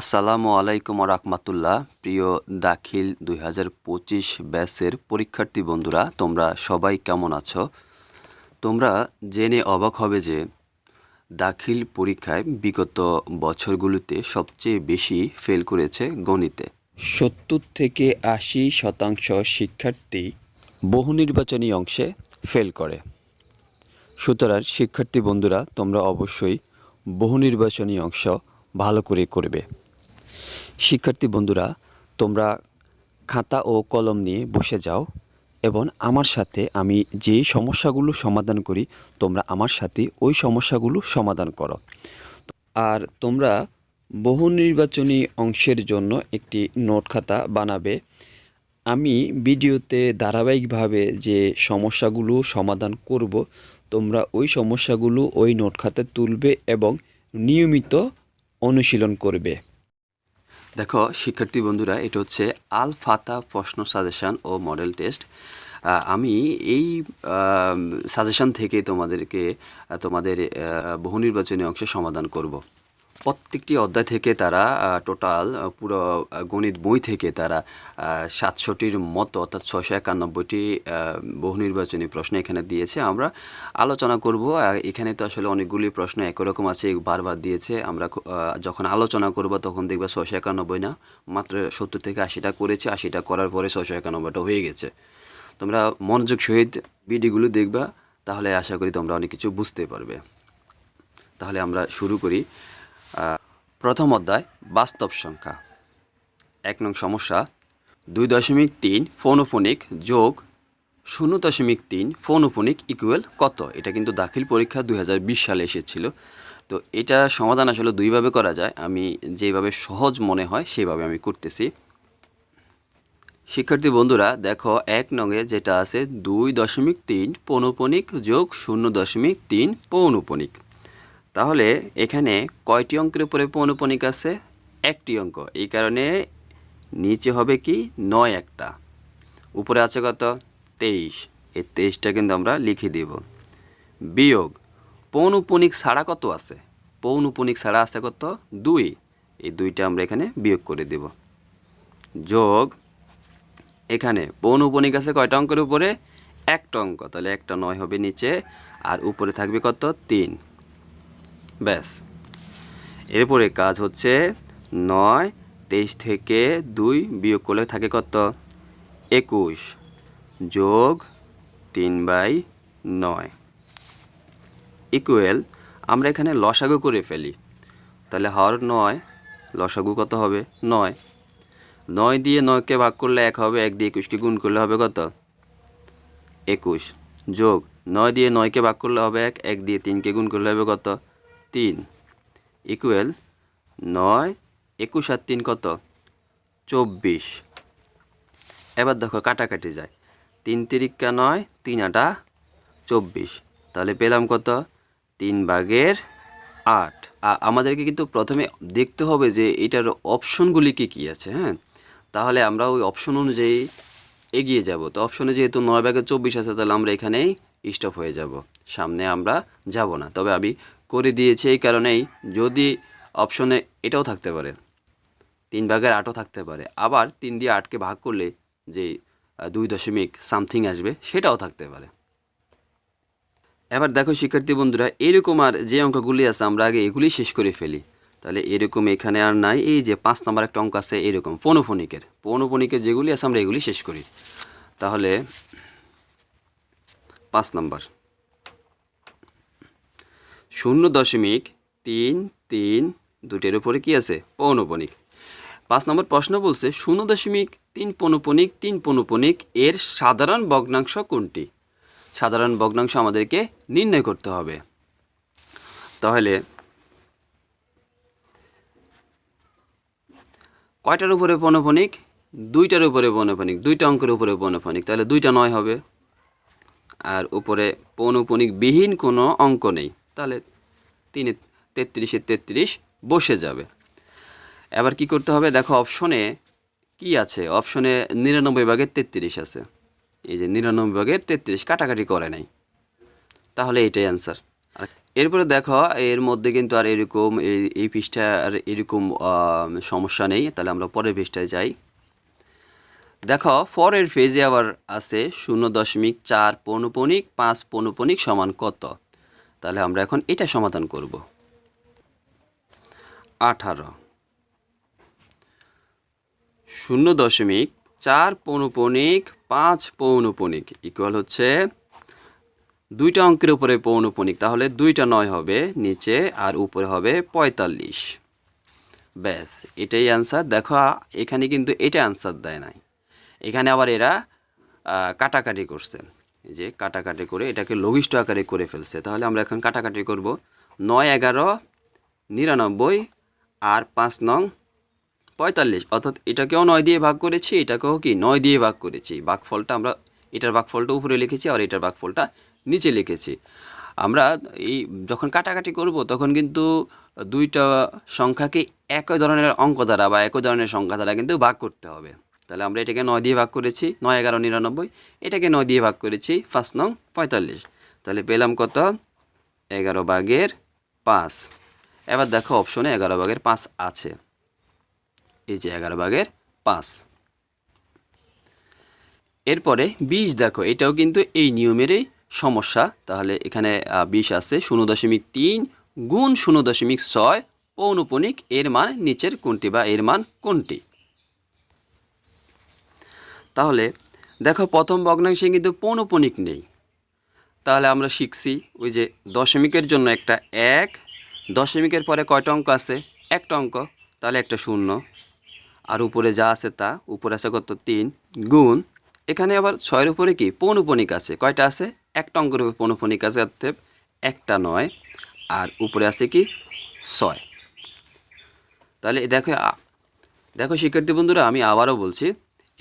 আসসালামু আলাইকুম রহমতুল্লাহ। প্রিয় দাখিল দুই হাজার পঁচিশ ব্যাচের পরীক্ষার্থী বন্ধুরা, তোমরা সবাই কেমন আছো? তোমরা জেনে অবাক হবে যে দাখিল পরীক্ষায় বিগত বছরগুলোতে সবচেয়ে বেশি ফেল করেছে গণিতে। সত্তর থেকে আশি শতাংশ শিক্ষার্থী বহু নির্বাচনী অংশে ফেল করে। সুতরাং শিক্ষার্থী বন্ধুরা, তোমরা অবশ্যই বহু নির্বাচনী অংশ ভালো করে করবে। শিক্ষার্থী বন্ধুরা, তোমরা খাতা ও কলম নিয়ে বসে যাও এবং আমার সাথে আমি যে সমস্যাগুলো সমাধান করি, তোমরা আমার সাথে ওই সমস্যাগুলো সমাধান করো। আর তোমরা বহু নির্বাচনী অংশের জন্য একটি নোট খাতা বানাবে। আমি ভিডিওতে ধারাবাহিকভাবে যে সমস্যাগুলো সমাধান করব, তোমরা ওই সমস্যাগুলো ওই নোট খাতায় তুলবে এবং নিয়মিত অনুশীলন করবে। দেখো, শিক্ষার্থী বন্ধুরা, এটা হচ্ছে আল ফাতা প্রশ্ন সাজেশান ও মডেল টেস্ট। আমি এই সাজেশান থেকে তোমাদেরকে, তোমাদের বহু নির্বাচনী অংশে সমাধান করব। প্রত্যেকটি অধ্যায় থেকে তারা টোটাল পুরো গণিত বই থেকে তারা সাতশোটির মতো অর্থাৎ ছয়শো একানব্বইটি বহু নির্বাচনী প্রশ্ন এখানে দিয়েছে। আমরা আলোচনা করব এখানে তো আসলে অনেকগুলি প্রশ্ন একই রকম আছে, বারবার দিয়েছে। আমরা যখন আলোচনা করব তখন দেখবা ছয়শো একানব্বই না, মাত্র সত্তর থেকে আশিটা করেছে, আশিটা করার পরে ছয়শো একানব্বইটা হয়ে গেছে। তোমরা মনোযোগ সহিত ভিডিওগুলো দেখবা, তাহলে আশা করি তোমরা অনেক কিছু বুঝতে পারবে। তাহলে আমরা শুরু করি। প্রথম অধ্যায়, বাস্তব সংখ্যা। এক নং সমস্যা, দুই দশমিক তিন ফোনোফোনিক যোগ শূন্য দশমিক তিন ফোনোফোনিক ইকুয়াল কত? এটা কিন্তু দাখিল পরীক্ষা দু হাজার বিশ সালে এসেছিল। তো এটা সমাধান আসলে দুইভাবে করা যায়। আমি যেভাবে সহজ মনে হয়, সেভাবে আমি করতেছি। শিক্ষার্থী বন্ধুরা, দেখো, এক নঙে যেটা আছে, দুই দশমিক তিন পৌনপনিক যোগ শূন্য দশমিক তিন পৌনপনিক তাহলে এখানে কয়টি অঙ্কের উপরে পৌনপনিক আছে? একটি অঙ্ক। এই কারণে নিচে হবে কি? নয় একটা। উপরে আছে কত? তেইশ। এই তেইশটা কিন্তু আমরা লিখে দেব। বিয়োগ। পৌনপনিক ছাড়া কত আছে? পৌনপনিক ছাড়া আছে কত? দুই। এই দুইটা আমরা এখানে বিয়োগ করে দেব। যোগ। এখানে পৌনপনিক আছে কয়টা অঙ্কের উপরে? একটা অঙ্ক। তাহলে একটা নয় হবে নিচে। আর উপরে থাকবে কত? তিন। ব্যাস। এরপরে কাজ হচ্ছে নয়, তেইশ থেকে দুই বিয়োগ করলে থাকে কত? একুশ যোগ তিন বাই নয়। ইকুয়েল আমরা এখানে লসাগু করে ফেলি। তাহলে হর নয়, লসাগু কত হবে? নয়। নয় দিয়ে নয়কে ভাগ করলে এক হবে, এক দিয়ে একুশকে গুণ করলে হবে কত? একুশ যোগ নয় দিয়ে নয়কে ভাগ করলে হবে এক এক দিয়ে তিনকে গুণ করলে হবে কত? তিন ইকুয়েল নয়, একুশ আর তিন কত? চব্বিশ। এবার দেখো কাটাকাটি যায়। তিন তিরিক্কা নয়, তিন আটা চব্বিশ। তাহলে পেলাম কত? তিন ভাগের আট। আমাদেরকে কিন্তু প্রথমে দেখতে হবে যে এটার অপশনগুলি কী কী আছে হ্যাঁ? তাহলে আমরা ওই অপশন অনুযায়ী এগিয়ে যাব। তো অপশনে যেহেতু নয় ভাগের চব্বিশ আছে, তাহলে আমরা এখানেই স্টপ হয়ে যাব। সামনে আমরা যাব না। তবে আমি করে দিয়েছে এই কারণেই যদি অপশনে এটাও থাকতে পারে। তিন ভাগের আটও থাকতে পারে। আবার তিন দিয়ে আটকে ভাগ করলে যে দুই দশমিক সামথিং আসবে, সেটাও থাকতে পারে। এবার দেখো শিক্ষার্থী বন্ধুরা, এরকম আর যে অঙ্কগুলি আছে আমরা আগে এগুলি শেষ করে ফেলি। তাহলে এরকম এখানে আর নাই, এই যে পাঁচ নাম্বার একটা অঙ্ক আছে এরকম পৌনফনিকের পৌনফনিকের যেগুলি আছে আমরা এগুলি শেষ করি। তাহলে পাঁচ নাম্বার। শূন্য দশমিক তিন তিন দুটের উপরে কি আছে? পৌনপনিক। পাঁচ নম্বর প্রশ্ন বলছে, শূন্য দশমিক তিন পৌনপনিক তিন পৌনপনিক এর সাধারণ ভগ্নাংশ কোনটি? সাধারণ ভগ্নাংশ আমাদেরকে নির্ণয় করতে হবে। তাহলে, কয়টার উপরে পৌনপনিক? দুইটার উপরে পৌনপনিক, দুইটা অঙ্কের উপরে পৌনপনিক। তাহলে দুইটা নয় হবে। আর উপরে পৌনপনিক বিহীন কোনো অঙ্ক নেই। তাহলে তিনে তেত্রিশে তেত্রিশ বসে যাবে। এবার কি করতে হবে? দেখো অপশনে কি আছে? অপশনে নিরানব্বই ভাগের তেত্রিশ আছে। এই যে নিরানব্বই ভাগের তেত্রিশ কাটাকাটি করে নাই। তাহলে এটাই অ্যান্সার আর এরপরে দেখো, এর মধ্যে কিন্তু আর এরকম এই এই পৃষ্ঠায় আর এরকম সমস্যা নেই। তাহলে আমরা পরের পৃষ্ঠায় যাই। দেখো পরের ফেজে আবার আছে শূন্য দশমিক চার পৌনপণিক পাঁচ পৌনপণিক সমান কত? তাহলে আমরা এখন এটা সমাধান করব। আঠারো। শূন্য দশমিক চার পৌনপণিক পাঁচ পৌনপণিক ইকুয়াল হচ্ছে দুইটা অঙ্কের উপরে পৌনপণিক তাহলে দুইটা নয় হবে নিচে আর উপরে হবে পঁয়তাল্লিশ। ব্যাস, এটাই অ্যান্সার দেখো, এখানে কিন্তু এটা অ্যান্সার দেয় নাই। এখানে আবার এরা কাটাকাটি করছে। যে কাটাকাটি করে এটাকে লঘিষ্ঠ আকারে করে ফেলছে। তাহলে আমরা এখন কাটাকাটি করব নয় এগারো, নিরানব্বই আর পাঁচ নং পঁয়তাল্লিশ। অর্থাৎ এটাকেও নয় দিয়ে ভাগ করেছি, এটাকেও কি নয় দিয়ে ভাগ করেছি। ভাগফলটা আমরা এটার ভাগফলটা উপরে লিখেছি আর এটার ভাগফলটা নিচে লিখেছি। আমরা এই যখন কাটাকাটি করব তখন কিন্তু দুইটা সংখ্যাকে একই ধরনের অঙ্ক দ্বারা বা একই ধরনের সংখ্যা দ্বারা কিন্তু ভাগ করতে হবে। তাহলে আমরা এটাকে নয় দিয়ে ভাগ করেছি, নয় এগারো নিরানব্বই, এটাকে নয় দিয়ে ভাগ করেছি, পাঁচ নং পঁয়তাল্লিশ। তাহলে পেলাম কত? এগারো ভাগের পাঁচ। এবার দেখো অপশনে এগারো ভাগের পাঁচ আছে। এই যে এগারো ভাগের পাঁচ। এরপরে বিশ দেখো, এটাও কিন্তু এই নিয়মেরই সমস্যা। তাহলে এখানে বিশ আছে, শূন্য দশমিক তিন গুণ শূন্য দশমিক ছয় পৌনপণিক এর মান নিচের কোনটি বা এর মান কোনটি? তাহলে দেখো প্রথম ভগ্নাংশে কিন্তু পৌনপণিক নেই। তাহলে আমরা শিখছি ওই যে দশমিকের জন্য একটা এক, দশমিকের পরে কয়টা অঙ্ক আছে? একটা অঙ্ক, তাহলে একটা শূন্য। আর উপরে যা আছে তা, উপরে আছে কত? তিন গুণ। এখানে আবার ছয়ের উপরে কি? পৌনপণিক আছে। কয়টা আছে? একটা অঙ্কের উপরে পৌনপণিক আছে অর্থাৎ একটা নয়। আর উপরে আছে কি? ছয়। তাহলে দেখো দেখো শিক্ষার্থী বন্ধুরা, আমি আবারও বলছি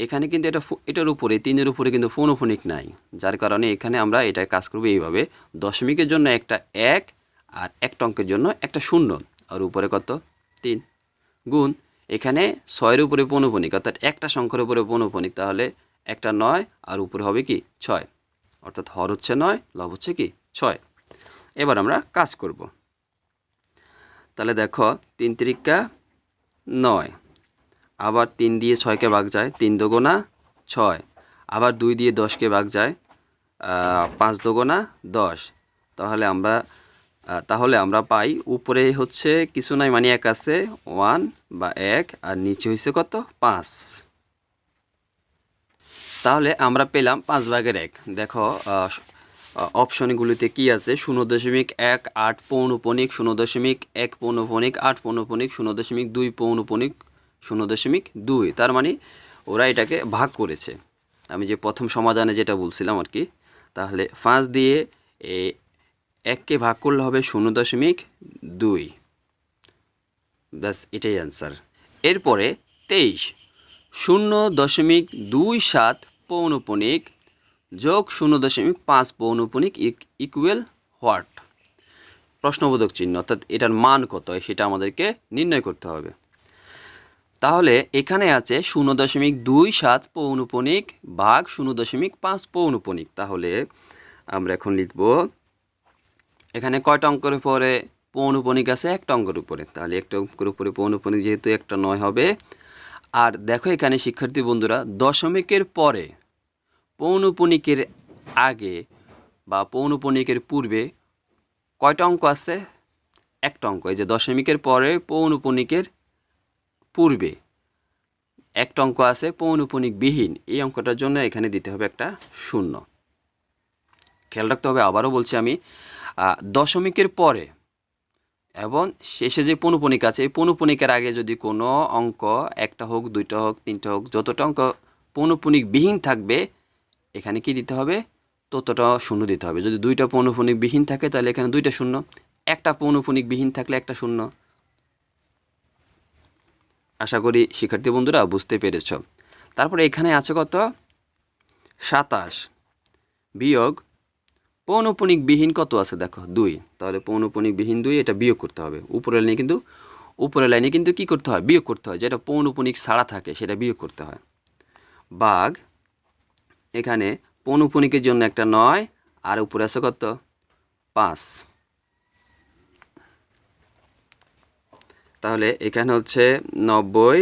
এখানে কিন্তু এটা এটার উপরে, তিনের উপরে কিন্তু ফোনোফোনিক নাই। যার কারণে এখানে আমরা এটা কাজ করব এইভাবে। দশমিকের জন্য একটা এক আর একটা অঙ্কের জন্য একটা শূন্য। আর উপরে কত? তিন। গুণ, এখানে ছয়ের উপরে পৌনপণিক অর্থাৎ একটা সংখ্যার উপরে পৌনপণিক তাহলে একটা নয় আর উপরে হবে কি? ছয়। অর্থাৎ হর হচ্ছে নয়, লব হচ্ছে কি? ছয়। এবার আমরা কাজ করব। তাহলে দেখো, তিন তিরিকা নয়। আবার তিন দিয়ে ছয়কে ভাগ যায়, তিন দোগোনা ছয়। আবার দুই দিয়ে দশকে ভাগ যায় পাঁচ দোগোনা দশ। তাহলে আমরা তাহলে আমরা পাই উপরে হচ্ছে কিছু নয় মানে এক আছে, ওয়ান বা এক, আর নিচে হয়েছে কত? পাঁচ। তাহলে আমরা পেলাম পাঁচ ভাগের এক। দেখো অপশনগুলিতে কি আছে? শূন্য দশমিক এক, আট পৌনপণিক শূন্য দশমিক এক পৌনপণিক আট পৌনপণিক শূন্য দশমিক দুই পৌনপণিক শূন্য দশমিক দুই। তার মানে ওরা এটাকে ভাগ করেছে। আমি যে প্রথম সমাধানে যেটা বলছিলাম আর কি, তাহলে পাঁচ দিয়ে এ এককে ভাগ করলে হবে শূন্য দশমিক দুই। ব্যাস, এটাই অ্যান্সার এরপরে তেইশ। শূন্য দশমিক দুই সাত পৌনপণিক যোগ শূন্য দশমিক পাঁচ পৌনপণিক ইকুয়াল হোয়াট প্রশ্নবোধক চিহ্ন, অর্থাৎ এটার মান কত, সেটা আমাদেরকে নির্ণয় করতে হবে। তাহলে এখানে আছে শূন্য দশমিক দুই সাত পৌনপণিক ভাগ শূন্য দশমিক পাঁচ পৌনপণিক তাহলে আমরা এখন লিখব, এখানে কয়টা অঙ্কের উপরে? পৌনপণিক আছে একটা অঙ্কের উপরে। তাহলে একটা অঙ্কের উপরে পৌনপণিক যেহেতু একটা নয় হবে। আর দেখো এখানে, শিক্ষার্থী বন্ধুরা, দশমিকের পরে পৌনপণিকের আগে বা পৌনপণিকের পূর্বে কয়টা অঙ্ক আছে? একটা অঙ্ক। এই যে দশমিকের পরে পৌনপণিকের পূর্বে। একটা অঙ্ক আছে পৌনপণিক বিহীন। এই অঙ্কটার জন্য এখানে দিতে হবে একটা শূন্য। খেয়াল রাখতে হবে, আবারও বলছি আমি দশমিকের পরে এবং শেষে যে পনুপনিক আছে, এই পনুপনিকের আগে যদি কোনো অঙ্ক একটা হোক, দুইটা হোক, তিনটা হোক, যতটা অঙ্ক পনুপনিক বিহীন থাকবে, এখানে কি দিতে হবে? ততটা শূন্য দিতে হবে। যদি দুইটা পৌনফনিক বিহীন থাকে, তাহলে এখানে দুইটা শূন্য। একটা পৌনফনিক বিহীন থাকলে একটা শূন্য। আশা করি শিক্ষার্থী বন্ধুরা বুঝতে পেরেছ। তারপরে এখানে আছে কত? সাতাশ। বিয়োগ বিহীন কত আছে দেখো? দুই। তাহলে বিহীন দুই, এটা বিয়োগ করতে হবে। উপরের লাইনে কিন্তু, উপরের লাইনে কিন্তু কি করতে হয়? বিয়োগ করতে হয়। যেটা পৌনপণিক ছাড়া থাকে, সেটা বিয়োগ করতে হয়। বাঘ, এখানে পৌনপণিকের জন্য একটা নয়, আর উপরে আছে কত? পাঁচ। তাহলে এখানে হচ্ছে নব্বই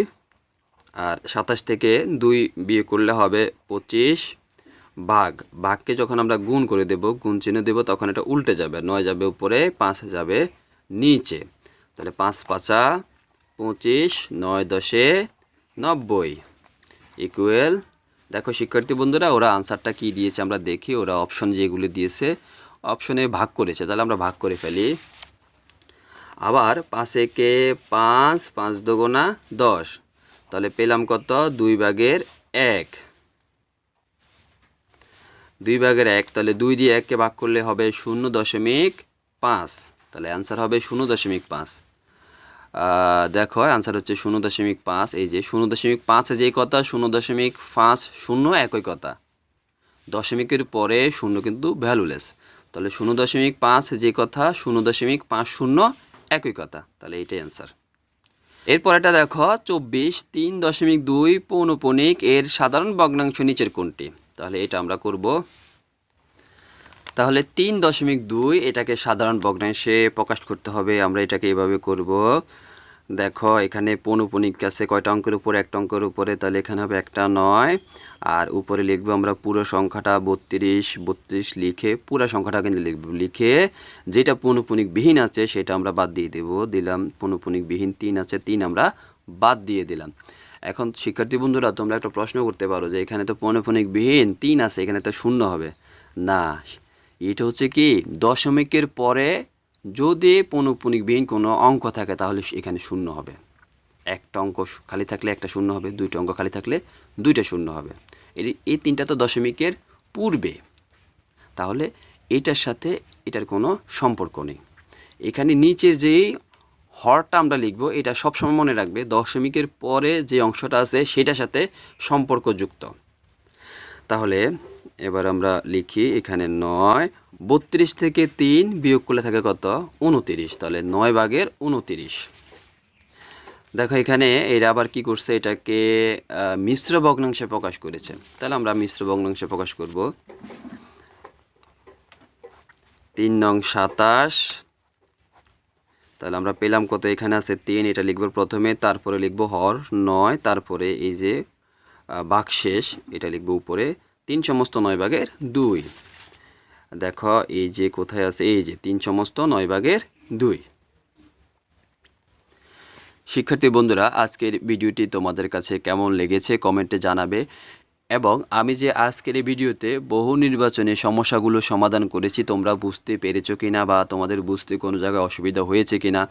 আর সাতাশ থেকে দুই বিয়ে করলে হবে পঁচিশ বাঘ বাঘকে যখন আমরা গুণ করে দেব, গুণ চিহ্ন দেব, তখন এটা উল্টে যাবে। নয় যাবে উপরে, পাঁচ যাবে নিচে। তাহলে পাঁচ পাঁচা পঁচিশ, নয় দশে নব্বই ইকুয়েল দেখো শিক্ষার্থী বন্ধুরা, ওরা আনসারটা কি দিয়েছে আমরা দেখি, ওরা অপশন যেগুলো দিয়েছে অপশনে ভাগ করেছে। তাহলে আমরা ভাগ করে ফেলি। আবার পাঁচ একে পাঁচ পাঁচ দোগুণা দশ। তাহলে পেলাম কত? দুই ভাগের এক। দুই ভাগের এক, তাহলে দুই দিয়ে এককে ভাগ করলে হবে শূন্য দশমিক পাঁচ। তাহলে অ্যান্সার হবে শূন্য দশমিক পাঁচ। দেখো অ্যান্সার হচ্ছে শূন্য দশমিক পাঁচ। এই যে শূন্য দশমিক পাঁচে যেই কথা, শূন্য দশমিক পাঁচ শূন্য একই কথা। দশমিকের পরে শূন্য কিন্তু ভ্যালুলেস তাহলে শূন্য দশমিক পাঁচ যে কথা, শূন্য দশমিক পাঁচ শূন্য একই কথা, তাহলে এইটাই অ্যান্সার এরপর এটা দেখো, চব্বিশ তিন দশমিক দুই পৌনপণিক এর সাধারণ ভগ্নাংশ নিচের কোনটি? তাহলে এটা আমরা করব। তাহলে তিন দশমিক দুই, এটাকে সাধারণ ভগ্নাংশে প্রকাশ করতে হবে, আমরা এটাকে এভাবে করব। দেখো, এখানে পৌনপণিক আছে কয়টা অঙ্কের উপরে? একটা অঙ্কের উপরে, তাহলে এখানে হবে একটা নয়। আর উপরে লিখব আমরা পুরো সংখ্যাটা বত্রিশ বত্রিশ লিখে পুরো সংখ্যাটা কিন্তু লিখব। লিখে যেটা বিহীন আছে সেটা আমরা বাদ দিয়ে দেবো। দিলাম বিহীন তিন আছে, তিন আমরা বাদ দিয়ে দিলাম। এখন শিক্ষার্থী বন্ধুরা, তোমরা একটা প্রশ্ন করতে পারো যে এখানে তো বিহীন তিন আছে, এখানে তো শূন্য হবে। না, এটা হচ্ছে কি, দশমিকের পরে যদি পৌনপণিকবিহীন কোনো অঙ্ক থাকে তাহলে এখানে শূন্য হবে। একটা অঙ্ক খালি থাকলে একটা শূন্য হবে, দুইটা অঙ্ক খালি থাকলে দুইটা শূন্য হবে। এই তিনটা তো দশমিকের পূর্বে। তাহলে এটার সাথে এটার কোনো সম্পর্ক নেই। এখানে নিচের যেই হরটা আমরা লিখব, এটা সবসময় মনে রাখবে, দশমিকের পরে যে অংশটা আছে সেটার সাথে সম্পর্কযুক্ত। তাহলে এবার আমরা লিখি, এখানে নয়, বত্রিশ থেকে তিন বিয়োগ করলে থাকে কত? উনতিরিশ। তাহলে নয় ভাগের উনতিরিশ। দেখো, এখানে এরা আবার কি করছে? এটাকে মিশ্র ভগ্নাংশে প্রকাশ করেছে। তাহলে আমরা মিশ্র ভগ্নাংশে প্রকাশ করব। তিন নং সাতাশ। তাহলে আমরা পেলাম কত? এখানে আছে তিন, এটা লিখব প্রথমে, তারপরে লিখব হর, নয়, তারপরে এই যে বাকশেষ, এটা লিখব উপরে। তিন সমস্ত নয় ভাগের দুই। দেখো, এই যে কোথায় আছে? এই যে তিন সমস্ত নয় ভাগের দুই। শিক্ষার্থী বন্ধুরা, আজকের ভিডিওটি তোমাদের কাছে কেমন লেগেছে কমেন্টে জানাবে এবং আমি যে আজকের এই ভিডিওতে বহু নির্বাচনে সমস্যাগুলো সমাধান করেছি, তোমরা বুঝতে পেরেছ কিনা বা তোমাদের বুঝতে কোনো জায়গায় অসুবিধা হয়েছে কিনা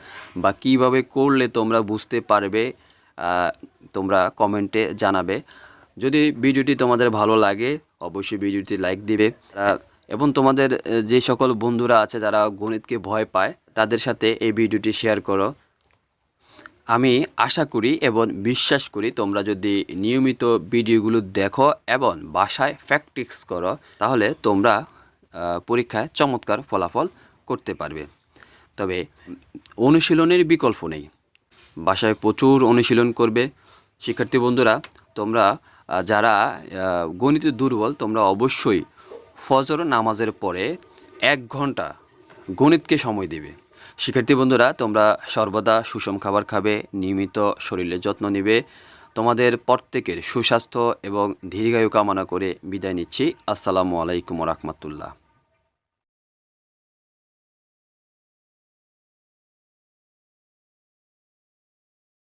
বা কীভাবে করলে তোমরা বুঝতে পারবে তোমরা কমেন্টে জানাবে। যদি ভিডিওটি তোমাদের ভালো লাগে, অবশ্যই ভিডিওটি লাইক দিবে। এবং তোমাদের যে সকল বন্ধুরা আছে যারা গণিতকে ভয় পায়, তাদের সাথে এই ভিডিওটি শেয়ার করো। আমি আশা করি এবং বিশ্বাস করি তোমরা যদি নিয়মিত ভিডিওগুলো দেখো এবং বাসায় প্র্যাকটিস করো, তাহলে তোমরা পরীক্ষায় চমৎকার ফলাফল করতে পারবে। তবে অনুশীলনের বিকল্প নেই। বাসায় প্রচুর অনুশীলন করবে। শিক্ষার্থী বন্ধুরা, তোমরা যারা গণিত দুর্বল, তোমরা অবশ্যই ফজর নামাজের পরে এক ঘণ্টা গণিতকে সময় দেবে। শিক্ষার্থী বন্ধুরা, তোমরা সর্বদা সুষম খাবার খাবে, নিয়মিত শরীরের যত্ন নেবে। তোমাদের প্রত্যেকের সুস্বাস্থ্য এবং দীর্ঘায়ু কামনা করে বিদায় নিচ্ছি। আসসালামু আলাইকুম রহমতুল্লাহ।